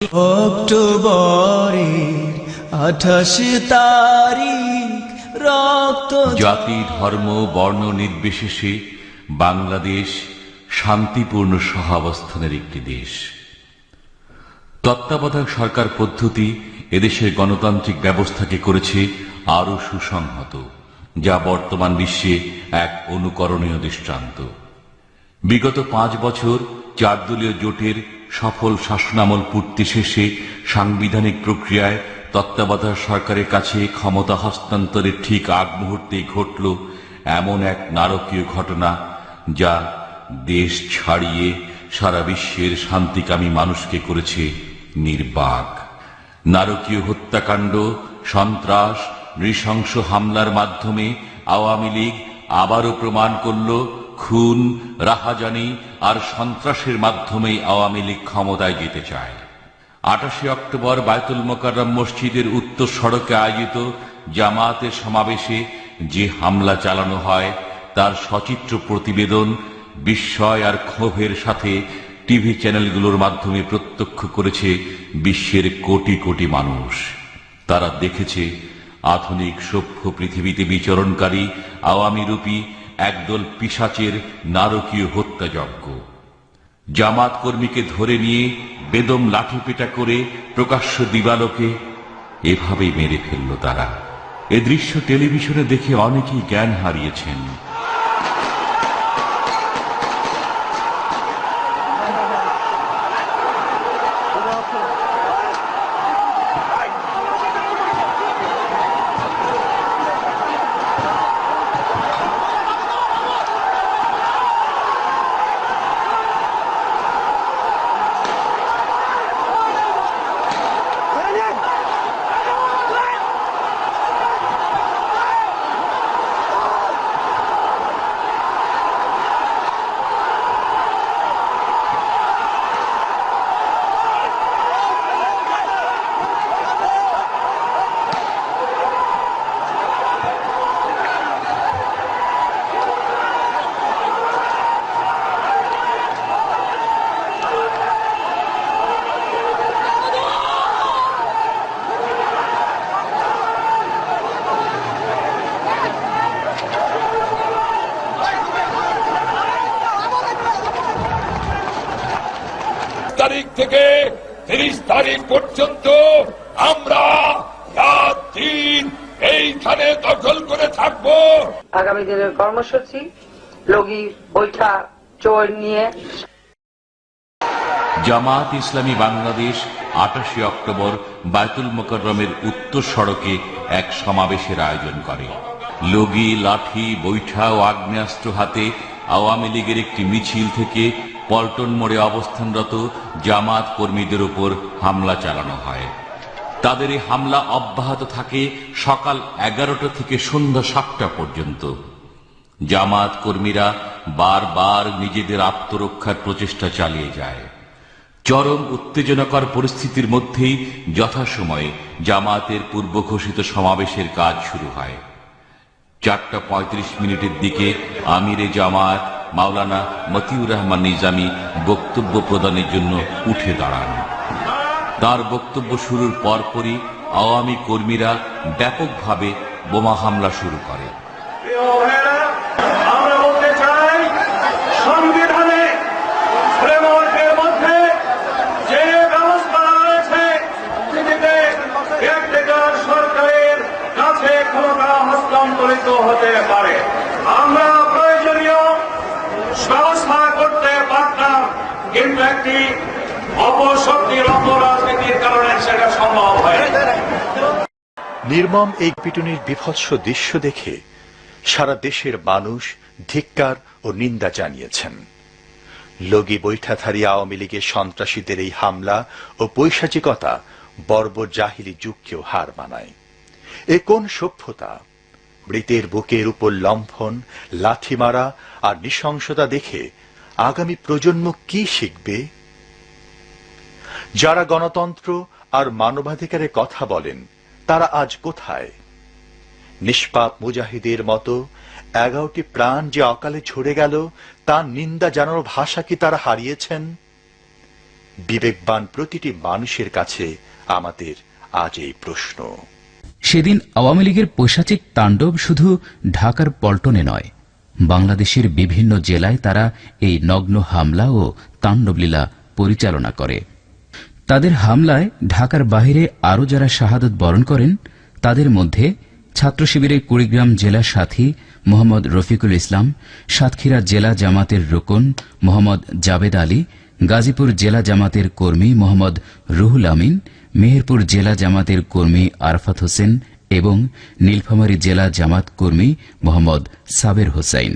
অক্টোবরের আঠাশ তারিখ, রক্ত জাতি ধর্ম, বর্ণ নির্বিশেষে বাংলাদেশ শান্তিপূর্ণ সহাবস্থানের একটি দেশ। তত্ত্বাবধায়ক সরকার পদ্ধতি এদেশের গণতান্ত্রিক ব্যবস্থাকে করেছে আরও সুসংহত, যা বর্তমান বিশ্বে এক অনুকরণীয় দৃষ্টান্ত। বিগত পাঁচ বছর চারদলীয় জোটের সফল শাসনামল পূর্তি শেষে সাংবিধানিক প্রক্রিয়ায় তত্ত্বাবধায়ক সরকারের কাছে ক্ষমতা হস্তান্তরের ঠিক আগ মুহূর্তেই ঘটল এমন এক নারকীয় ঘটনা যা দেশ ছাড়িয়ে সারা বিশ্বের শান্তিকামী মানুষকে করেছে নির্বাক। নারকীয় হত্যাকাণ্ড, সন্ত্রাস, নৃশংস হামলার মাধ্যমে আওয়ামী লীগ আবারও প্রমাণ করল খুন, রাহাজানি আর সন্ত্রাসের মাধ্যমেই আওয়ামী লীগ ক্ষমতায় যেতে চায়। আটাশে অক্টোবর বায়তুল মোকাররম মসজিদের উত্তর সড়কে আয়োজিত জামায়াতের সমাবেশে যে হামলা চালানো হয়, তার সচিত্র প্রতিবেদন, বিস্ময় আর ক্ষোভের সাথে টিভি চ্যানেলগুলোর মাধ্যমে প্রত্যক্ষ করেছে বিশ্বের কোটি কোটি মানুষ। তারা দেখেছে আধুনিক সভ্য পৃথিবীতে বিচরণকারী, আওয়ামী রূপী একদল পিসাচের নারকীয় হত্যাযজ্ঞ। জামাত কর্মীকে ধরে নিয়ে বেদম লাঠিপেটা করে প্রকাশ্য দিবালোকে এভাবেই মেরে ফেলল তারা। এ দৃশ্য টেলিভিশনে দেখে অনেকেই জ্ঞান হারিয়েছেন। তারিখ থেকে তিরিশ তারিখ পর্যন্ত আমরা রাত দিন এইখানে দখল করে থাকব। আগামী দিনের কর্মসূচি লগি বৈঠা চোর নিয়ে। জামাত ইসলামী বাংলাদেশ আটাশে অক্টোবর বায়তুল মোকরমের উত্তর সড়কে এক সমাবেশের আয়োজন করে। লগি লাঠি বৈঠা ও আগ্নেয়াস্ত্র হাতে আওয়ামী লীগের একটি মিছিল থেকে পল্টন মোড়ে অবস্থানরত জামাত কর্মীদের উপর হামলা চালানো হয়। তাদের এই হামলা অব্যাহত থাকে সকাল এগারোটা থেকে সন্ধ্যা সাতটা পর্যন্ত। জামাত কর্মীরা বারবার নিজেদের আত্মরক্ষার প্রচেষ্টা চালিয়ে যায়। চরম উত্তেজনাকর পরিস্থিতির মধ্যেই যথাসময়ে জামাতের পূর্ব ঘোষিত সমাবেশের কাজ শুরু হয়। চারটা পঁয়ত্রিশ মিনিটের দিকে আমিরে জামাত মাওলানা মতিউর রহমান নিজামী বক্তব্য প্রদানের জন্য উঠে দাঁড়ান। তার বক্তব্য শুরুর পরপরই আওয়ামী কর্মীরা ব্যাপকভাবে বোমা হামলা শুরু করে। হতে পারে। একটি অপশক্তির অপরাজনীতির কারণে সেটা সম্ভব হয় নির্মম এই পিটুনির বিভৎস দৃশ্য দেখে সারা দেশের মানুষ ধিক্কার ও নিন্দা জানিয়েছেন। লগি বৈঠাধারী আওয়ামী লীগের সন্ত্রাসীদের এই হামলা ও পৈশাচিকতা বর্বর জাহিলি যুগকেও হার মানায়। এ কোন সভ্যতা? মৃতের বুকের উপর লম্ফন, লাথি মারা আর নৃশংসতা দেখে আগামী প্রজন্ম কি শিখবে? যারা গণতন্ত্র আর মানবাধিকারের কথা বলেন, তারা আজ কোথায়? নিষ্পাপ মুজাহিদের মতো এগারোটি প্রাণ যে অকালে ঝরে গেল তার নিন্দা জানানোর ভাষা কি তারা হারিয়েছেন? বিবেকবান প্রতিটি মানুষের কাছে আমাদের আজ এই প্রশ্ন। সেদিন আওয়ামী লীগের পৈশাচিক তাণ্ডব শুধু ঢাকার পল্টনে নয় বাংলাদেশের বিভিন্ন জেলায় তারা এই নগ্ন হামলা ও তাণ্ডবলীলা পরিচালনা করে। তাদের হামলায় ঢাকার বাহিরে আরও যারা শাহাদত বরণ করেন, তাদের মধ্যে ছাত্র শিবিরের কুড়িগ্রাম জেলা সাথী মোহাম্মদ রফিকুল ইসলাম, সাতক্ষীরা জেলা জামাতের রোকন মোহাম্মদ জাবেদ আলী, গাজীপুর জেলা জামাতের কর্মী মোহাম্মদ রুহুল আমিন, মেহেরপুর জেলা জামাতের কর্মী আরফাত হোসেন এবং নীলফামারী জেলা জামাত কর্মী মোহাম্মদ সাবের হোসাইন।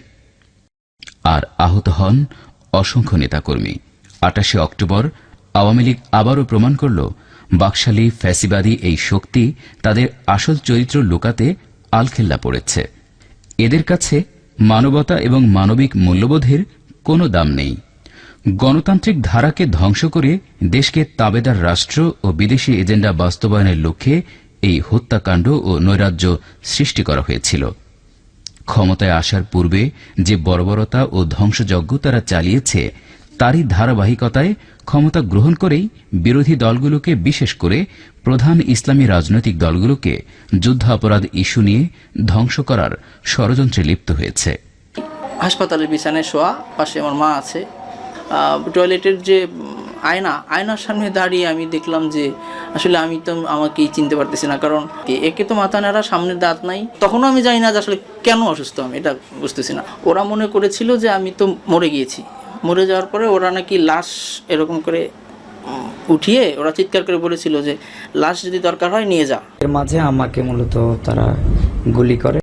আর আহত হন অসংখ্য নেতাকর্মী। আটাশে অক্টোবর আওয়ামী লীগ আবারও প্রমাণ করল, বাকশালী ফ্যাসিবাদী এই শক্তি তাদের আসল চরিত্র লুকাতে আলখেল্লা পড়েছে। এদের কাছে মানবতা এবং মানবিক মূল্যবোধের কোনো দাম নেই। গণতান্ত্রিক ধারাকে ধ্বংস করে দেশকে তাবেদার রাষ্ট্র ও বিদেশি এজেন্ডা বাস্তবায়নের লক্ষ্যে এই হত্যাকাণ্ড ও নৈরাজ্য সৃষ্টি করা হয়েছিল। ক্ষমতায় আসার পূর্বে যে বর্বরতা ও ধ্বংসযজ্ঞ তারা চালিয়েছে, তারই ধারাবাহিকতায় ক্ষমতা গ্রহণ করেই বিরোধী দলগুলোকে, বিশেষ করে প্রধান ইসলামী রাজনৈতিক দলগুলোকে যুদ্ধাপরাধ ইস্যু নিয়ে ধ্বংস করার ষড়যন্ত্রে লিপ্ত হয়েছে। হাসপাতালের বিছানায় শোয়া পাশে আমার মা আছে। টয়লেটের যে আয়না, আয়নার সামনে দাঁড়িয়ে আমি দেখলাম যে, আসলে আমি তো আমাকেই চিনতে পারতেছি না। কারণ একে তো মাথা নাড়া সামনের দাঁত নাই। তখনও আমি জানি না যে আসলে কেন অসুস্থ আমি, এটা বুঝতেছি না। ওরা মনে করেছিল যে আমি তো মরে গিয়েছি। মরে যাওয়ার পরে ওরা নাকি লাশ এরকম করে উঠিয়ে ওরা চিৎকার করে বলেছিল যে, লাশ যদি দরকার হয় নিয়ে যা। এর মাঝে আমাকে মূলত তারা গুলি করে।